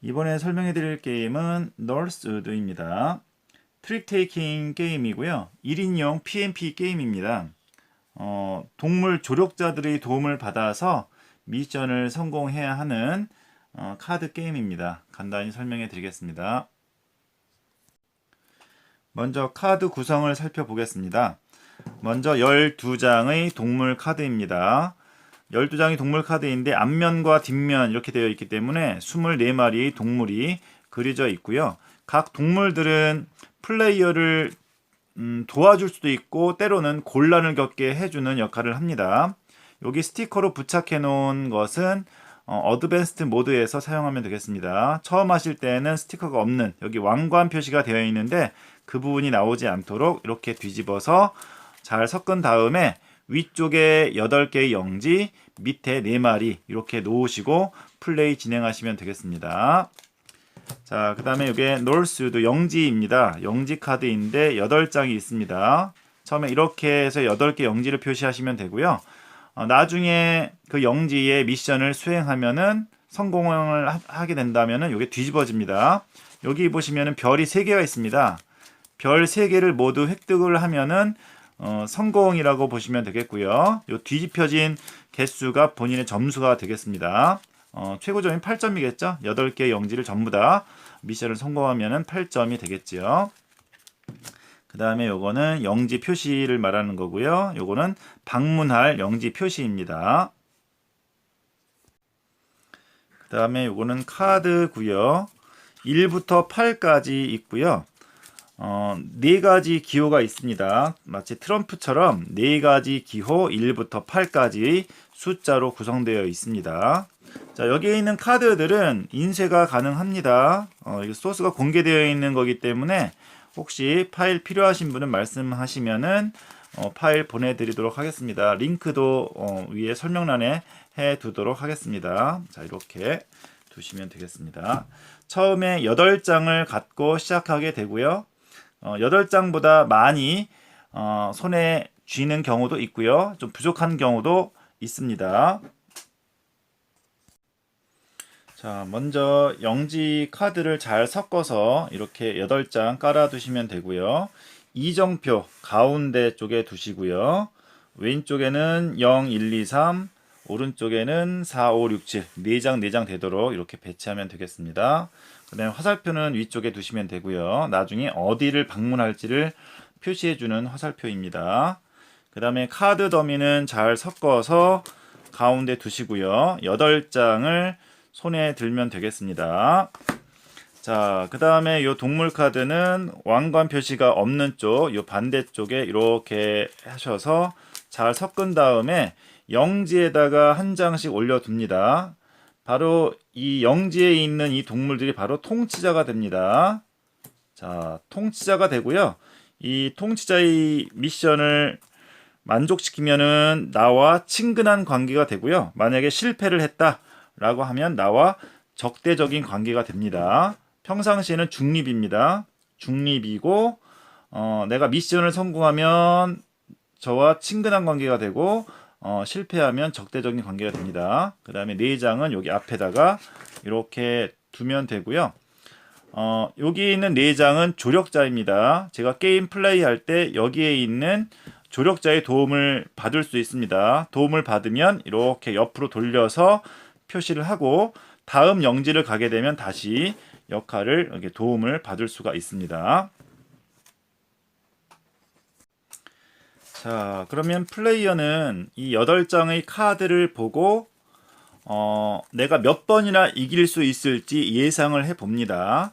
이번에 설명해 드릴 게임은 널스우드입니다. 트릭 테이킹 게임이고요. 1인용 PMP 게임입니다. 어, 동물 조력자들의 도움을 받아서 미션을 성공해야 하는 어, 카드 게임입니다. 간단히 설명해 드리겠습니다. 먼저 카드 구성을 살펴보겠습니다. 먼저 12장의 동물 카드입니다. 12장이 동물 카드인데 앞면과 뒷면 이렇게 되어 있기 때문에 24마리의 동물이 그려져 있고요. 각 동물들은 플레이어를 음, 도와줄 수도 있고 때로는 곤란을 겪게 해주는 역할을 합니다. 여기 스티커로 부착해 놓은 것은 어, 드밴스트 모드에서 사용하면 되겠습니다. 처음 하실 때는 스티커가 없는 여기 왕관 표시가 되어 있는데 그 부분이 나오지 않도록 이렇게 뒤집어서 잘 섞은 다음에 위쪽에 8개의 영지, 밑에 4마리 이렇게 놓으시고 플레이 진행하시면 되겠습니다. 자, 그 다음에 이게 놀스도 영지입니다. 영지 카드인데 8장이 있습니다. 처음에 이렇게 해서 8개 영지를 표시하시면 되고요. 어, 나중에 그 영지의 미션을 수행하면은 성공을 하, 하게 된다면은 이게 뒤집어집니다. 여기 보시면은 별이 3개가 있습니다. 별 3개를 모두 획득을 하면은 어, 성공이라고 보시면 되겠고요. 요 뒤집혀진 개수가 본인의 점수가 되겠습니다. 어, 최고점이 8점이겠죠? 8개 영지를 전부 다 미션을 성공하면 8점이 되겠죠. 그 다음에 요거는 영지 표시를 말하는 거고요. 요거는 방문할 영지 표시입니다. 그 다음에 요거는 카드고요. 1부터 8까지 있고요. 어, 네 가지 기호가 있습니다. 마치 트럼프처럼 네 가지 기호 1부터 8까지 숫자로 구성되어 있습니다. 자, 여기에 있는 카드들은 인쇄가 가능합니다. 어, 이 소스가 공개되어 있는 거기 때문에 혹시 파일 필요하신 분은 말씀하시면은 어, 파일 보내드리도록 하겠습니다. 링크도 어, 위에 설명란에 해 두도록 하겠습니다. 자, 이렇게 두시면 되겠습니다. 처음에 8장을 갖고 시작하게 되고요. 어, 8장보다 많이 어, 손에 쥐는 경우도 있고요. 좀 부족한 경우도 있습니다. 자, 먼저 영지 카드를 잘 섞어서 이렇게 8장 깔아 두시면 되고요. 이정표 가운데 쪽에 두시고요. 왼쪽에는 0, 1, 2, 3, 오른쪽에는 4, 5, 6, 7, 4장, 4장 되도록 이렇게 배치하면 되겠습니다. 그 다음에 화살표는 위쪽에 두시면 되고요. 나중에 어디를 방문할지를 표시해주는 화살표입니다. 그 다음에 카드 더미는 잘 섞어서 가운데 두시고요. 8장을 손에 들면 되겠습니다. 자, 그 다음에 이 동물 카드는 왕관 표시가 없는 쪽, 이 반대쪽에 이렇게 하셔서 잘 섞은 다음에 영지에다가 한 장씩 올려둡니다. 바로 이 영지에 있는 이 동물들이 바로 통치자가 됩니다. 자, 통치자가 되고요. 이 통치자의 미션을 만족시키면은 나와 친근한 관계가 되고요. 만약에 실패를 했다 라고 하면 나와 적대적인 관계가 됩니다. 평상시에는 중립입니다. 중립이고 어, 내가 미션을 성공하면 저와 친근한 관계가 되고 어, 실패하면 적대적인 관계가 됩니다. 그 다음에 내장은 여기 앞에다가 이렇게 두면 되고요. 어, 여기 있는 내장은 조력자입니다. 제가 게임 플레이 할 때 여기에 있는 조력자의 도움을 받을 수 있습니다. 도움을 받으면 이렇게 옆으로 돌려서 표시를 하고 다음 영지를 가게 되면 다시 역할을 이렇게 도움을 받을 수가 있습니다. 자, 그러면 플레이어는 이 8장의 카드를 보고 어, 내가 몇 번이나 이길 수 있을지 예상을 해 봅니다.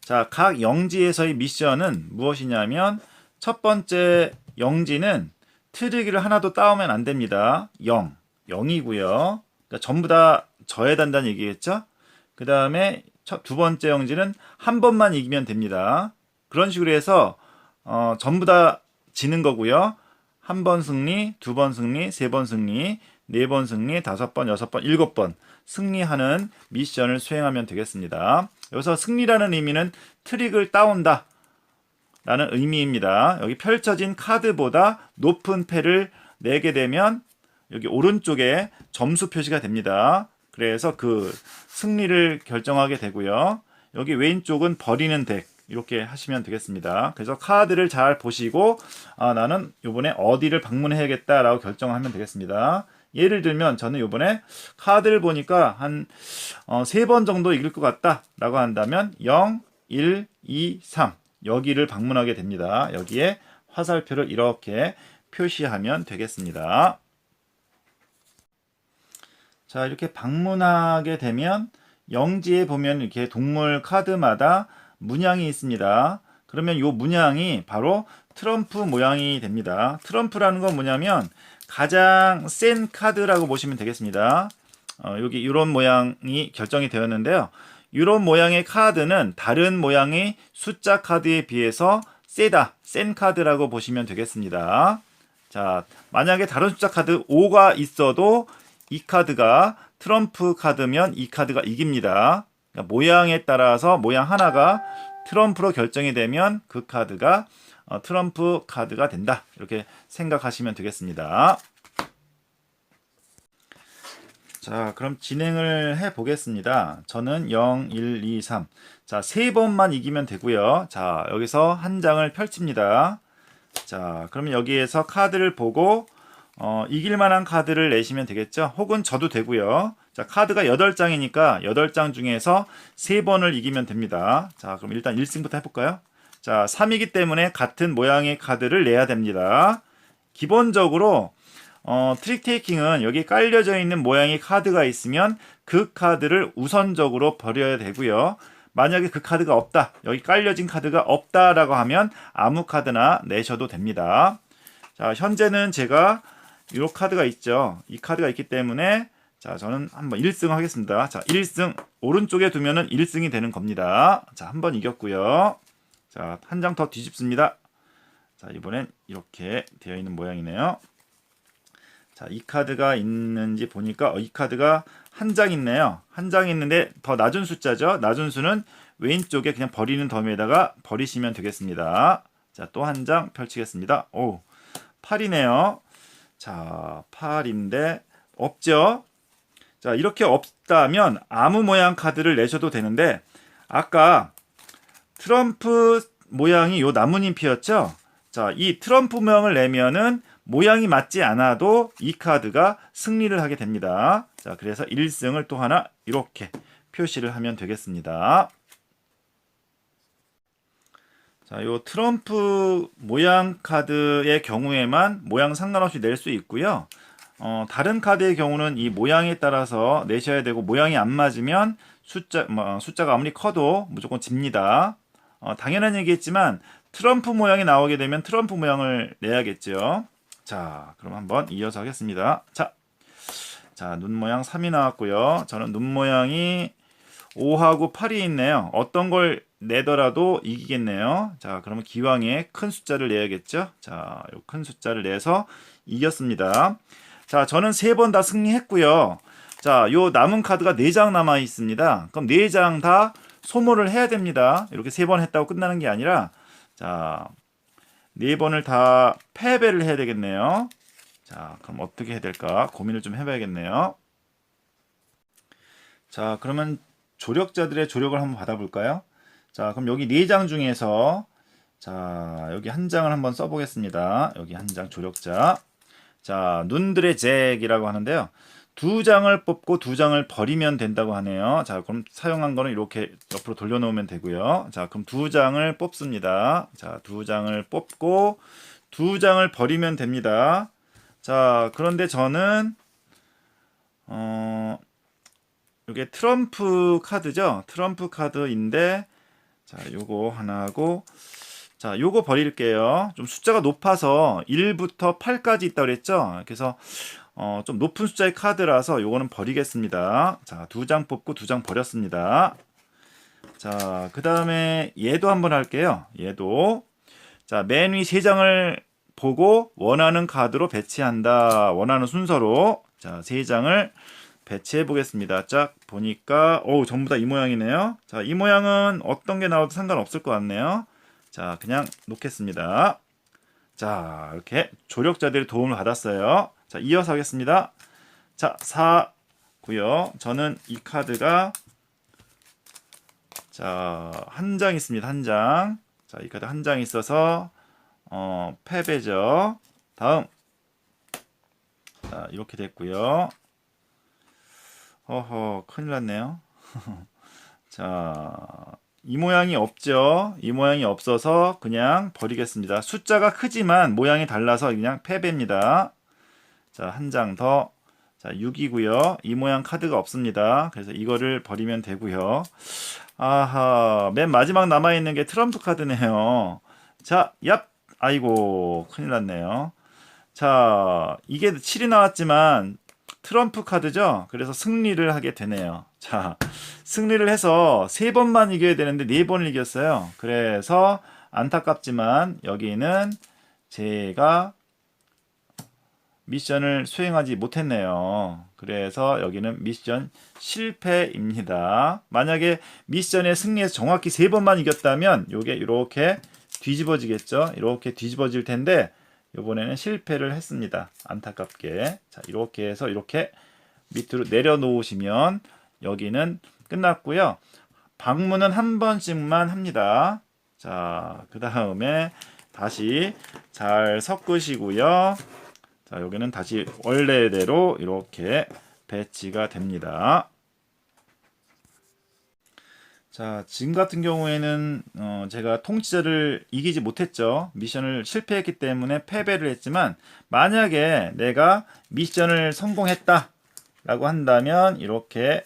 자, 각 영지에서의 미션은 무엇이냐면 첫 번째 영지는 트릭을 하나도 따오면 안 됩니다. 0. 0이고요. 그러니까 전부 다 된다는 얘기겠죠? 그 다음에 두 번째 영지는 한 번만 이기면 됩니다. 그런 식으로 해서 어, 전부 다 지는 거고요. 한 번 승리, 두 번 승리, 세 번 승리, 네 번 승리, 다섯 번, 여섯 번, 일곱 번. 승리하는 미션을 수행하면 되겠습니다. 여기서 승리라는 의미는 트릭을 따온다. 라는 의미입니다. 여기 펼쳐진 카드보다 높은 패를 내게 되면 여기 오른쪽에 점수 표시가 됩니다. 그래서 그 승리를 결정하게 되고요. 여기 왼쪽은 버리는 덱 이렇게 하시면 되겠습니다. 그래서 카드를 잘 보시고 아 나는 이번에 어디를 방문해야겠다라고 결정하면 되겠습니다. 예를 들면 저는 이번에 카드를 보니까 한 세번 정도 이길 것 같다라고 한다면 0, 1, 2, 3 여기를 방문하게 됩니다. 여기에 화살표를 이렇게 표시하면 되겠습니다. 자, 이렇게 방문하게 되면 영지에 보면 이렇게 동물 카드마다 문양이 있습니다. 그러면 이 문양이 바로 트럼프 모양이 됩니다. 트럼프라는 건 뭐냐면 가장 센 카드라고 보시면 되겠습니다. 어, 여기 이런 모양이 결정이 되었는데요. 이런 모양의 카드는 다른 모양의 숫자 카드에 비해서 세다, 센 카드라고 보시면 되겠습니다. 자, 만약에 다른 숫자 카드 5가 있어도 이 카드가 트럼프 카드면 이 카드가 이깁니다. 그러니까 모양에 따라서 모양 하나가 트럼프로 결정이 되면 그 카드가 어, 트럼프 카드가 된다. 이렇게 생각하시면 되겠습니다. 자, 그럼 진행을 해 보겠습니다. 저는 0, 1, 2, 3. 자, 세 번만 이기면 되고요. 자, 여기서 한 장을 펼칩니다. 자, 그러면 여기에서 카드를 보고 어, 이길 만한 카드를 내시면 되겠죠. 혹은 저도 되고요. 자, 카드가 8장이니까 8장 중에서 3번을 이기면 됩니다. 자, 그럼 일단 1승부터 해볼까요? 자, 3이기 때문에 같은 모양의 카드를 내야 됩니다. 기본적으로 어, 트릭 테이킹은 여기 깔려져 있는 모양의 카드가 있으면 그 카드를 우선적으로 버려야 되고요. 만약에 그 카드가 없다, 여기 깔려진 카드가 없다라고 하면 아무 카드나 내셔도 됩니다. 자, 현재는 제가 이 카드가 있죠. 이 카드가 있기 때문에 자, 저는 한번 1승 하겠습니다. 자, 1승 오른쪽에 두면은 1승이 되는 겁니다. 자, 한 번 이겼고요. 자, 한 장 더 뒤집습니다. 자, 이번엔 이렇게 되어 있는 모양이네요. 자, 이 카드가 있는지 보니까 어, 이 카드가 한 장 있네요. 한 장 있는데 더 낮은 숫자죠. 낮은 수는 왼쪽에 그냥 버리는 더미에다가 버리시면 되겠습니다. 자, 또 한 장 펼치겠습니다. 오, 8이네요. 자, 8인데 없죠? 자, 이렇게 없다면 아무 모양 카드를 내셔도 되는데 아까 트럼프 모양이 요 나뭇잎이었죠? 자, 이 트럼프 모양을 내면은 모양이 맞지 않아도 이 카드가 승리를 하게 됩니다. 자, 그래서 1승을 또 하나 이렇게 표시를 하면 되겠습니다. 자, 요 트럼프 모양 카드의 경우에만 모양 상관없이 낼 수 있고요. 어, 다른 카드의 경우는 이 모양에 따라서 내셔야 되고 모양이 안 맞으면 숫자 뭐, 숫자가 아무리 커도 무조건 집니다. 어, 당연한 얘기겠지만 트럼프 모양이 나오게 되면 트럼프 모양을 내야겠죠. 자, 그럼 한번 이어서 하겠습니다. 자, 자, 눈 모양 3이 나왔고요. 저는 눈 모양이 5하고 8이 있네요. 어떤 걸 내더라도 이기겠네요. 자, 그러면 기왕에 큰 숫자를 내야겠죠? 자, 요 큰 숫자를 내서 이겼습니다. 자, 저는 세 번 다 승리했고요. 자, 요 남은 카드가 4장 남아 있습니다. 그럼 4장 다 소모를 해야 됩니다. 이렇게 세 번 했다고 끝나는 게 아니라 자, 네 번을 다 패배를 해야 되겠네요. 자, 그럼 어떻게 해야 될까? 고민을 좀 해봐야겠네요. 자, 그러면 조력자들의 조력을 한번 받아볼까요? 자, 그럼 여기 네 장 중에서 자, 여기 한 장을 한번 써보겠습니다. 여기 한 장 조력자. 자, 눈들의 잭이라고 하는데요. 두 장을 뽑고 두 장을 버리면 된다고 하네요. 자, 그럼 사용한 거는 이렇게 옆으로 돌려놓으면 되고요. 자, 그럼 두 장을 뽑습니다. 자, 두 장을 뽑고 두 장을 버리면 됩니다. 자, 그런데 저는 어 이게 트럼프 카드죠. 트럼프 카드인데 자, 요거 하나 하고 자, 요거 버릴게요. 좀 숫자가 높아서 1부터 8까지 있다 그랬죠? 그래서 어, 좀 높은 숫자의 카드라서 요거는 버리겠습니다. 자, 두 장 뽑고 두 장 버렸습니다. 자, 그 다음에 얘도 한번 할게요. 얘도. 자, 맨 위 세 장을 보고 원하는 카드로 배치한다. 원하는 순서로. 자, 세 장을 배치해 보겠습니다. 쫙 보니까 오 전부 다 이 모양이네요. 자, 이 모양은 어떤 게 나와도 상관없을 것 같네요. 자, 그냥 놓겠습니다. 자, 이렇게 조력자들의 도움을 받았어요. 자, 이어서 하겠습니다. 자, 4고요. 저는 이 카드가 자, 한 장 있습니다. 한 장. 자, 이 카드 한 장 있어서 어, 패배죠. 다음. 자, 이렇게 됐고요. 허허, 큰일 났네요. 자, 이 모양이 없죠. 이 모양이 없어서 그냥 버리겠습니다. 숫자가 크지만 모양이 달라서 그냥 패배입니다. 자, 한 장 더. 자, 6이고요. 이 모양 카드가 없습니다. 그래서 이거를 버리면 되고요. 아하, 맨 마지막 남아 있는 게 트럼프 카드네요. 자, 얍. 아이고, 큰일 났네요. 자, 이게 7이 나왔지만 트럼프 카드죠. 그래서 승리를 하게 되네요. 자, 승리를 해서 세 번만 이겨야 되는데 네 번을 이겼어요. 그래서 안타깝지만 여기는 제가 미션을 수행하지 못했네요. 그래서 여기는 미션 실패입니다. 만약에 미션에 승리해서 정확히 세 번만 이겼다면 요게 이렇게 뒤집어지겠죠. 이렇게 뒤집어질 텐데 이번에는 실패를 했습니다. 안타깝게. 자, 이렇게 해서 이렇게 밑으로 내려놓으시면 여기는 끝났고요. 방문은 한 번씩만 합니다. 자, 그 다음에 다시 잘 섞으시고요. 자, 여기는 다시 원래대로 이렇게 배치가 됩니다. 자, 지금 같은 경우에는 어, 제가 통치자를 이기지 못했죠. 미션을 실패했기 때문에 패배를 했지만 만약에 내가 미션을 성공했다 라고 한다면 이렇게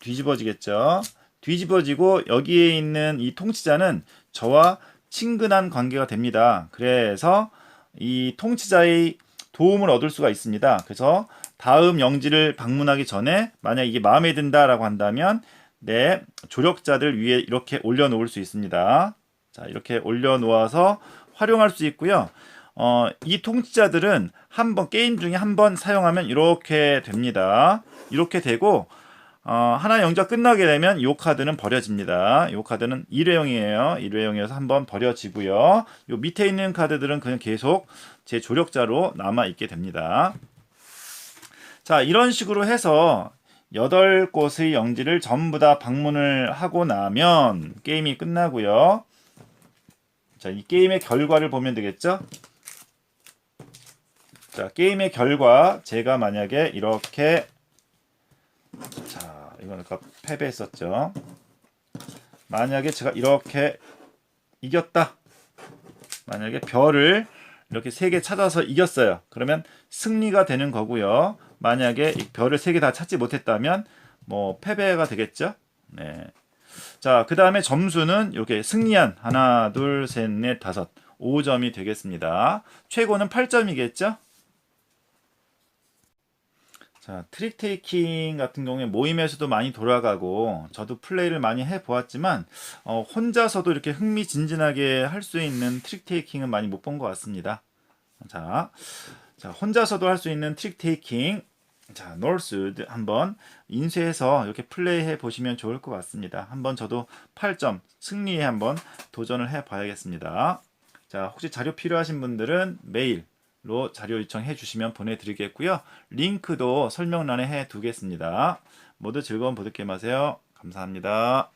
뒤집어지겠죠. 뒤집어지고 여기에 있는 이 통치자는 저와 친근한 관계가 됩니다. 그래서 이 통치자의 도움을 얻을 수가 있습니다. 그래서 다음 영지를 방문하기 전에 만약 이게 마음에 든다라고 한다면 내 조력자들 위에 이렇게 올려놓을 수 있습니다. 자, 이렇게 올려놓아서 활용할 수 있고요. 어, 이 통치자들은 한번 게임 중에 한 번 사용하면 이렇게 됩니다. 이렇게 되고 어, 하나 영자 끝나게 되면 이 카드는 버려집니다. 이 카드는 일회용이에요. 일회용이어서 한번 버려지고요. 이 밑에 있는 카드들은 그냥 계속 제 조력자로 남아 있게 됩니다. 자, 이런 식으로 해서 여덟 곳의 영지를 전부 다 방문을 하고 나면 게임이 끝나고요. 자, 이 게임의 결과를 보면 되겠죠? 자, 게임의 결과 제가 만약에 이렇게 자, 이거는 아까 패배했었죠. 만약에 제가 이렇게 이겼다. 만약에 별을 이렇게 세 개 찾아서 이겼어요. 그러면 승리가 되는 거고요. 만약에 이 별을 세 개 다 찾지 못했다면 뭐 패배가 되겠죠. 네. 자, 그 다음에 점수는 이렇게 승리한 하나, 둘, 셋, 넷, 다섯, 5점이 되겠습니다. 최고는 8점이겠죠? 자, 트릭 테이킹 같은 경우에 모임에서도 많이 돌아가고 저도 플레이를 많이 해 보았지만 어, 혼자서도 이렇게 흥미진진하게 할 수 있는 트릭 테이킹은 많이 못 본 것 같습니다. 자, 자, 혼자서도 할 수 있는 트릭 테이킹. 자, 노스드 한번 인쇄해서 이렇게 플레이해 보시면 좋을 것 같습니다. 한번 저도 8점 승리에 한번 도전을 해 봐야겠습니다. 자, 혹시 자료 필요하신 분들은 메일로 자료 요청해 주시면 보내드리겠고요. 링크도 설명란에 해 두겠습니다. 모두 즐거운 보드게임 하세요. 감사합니다.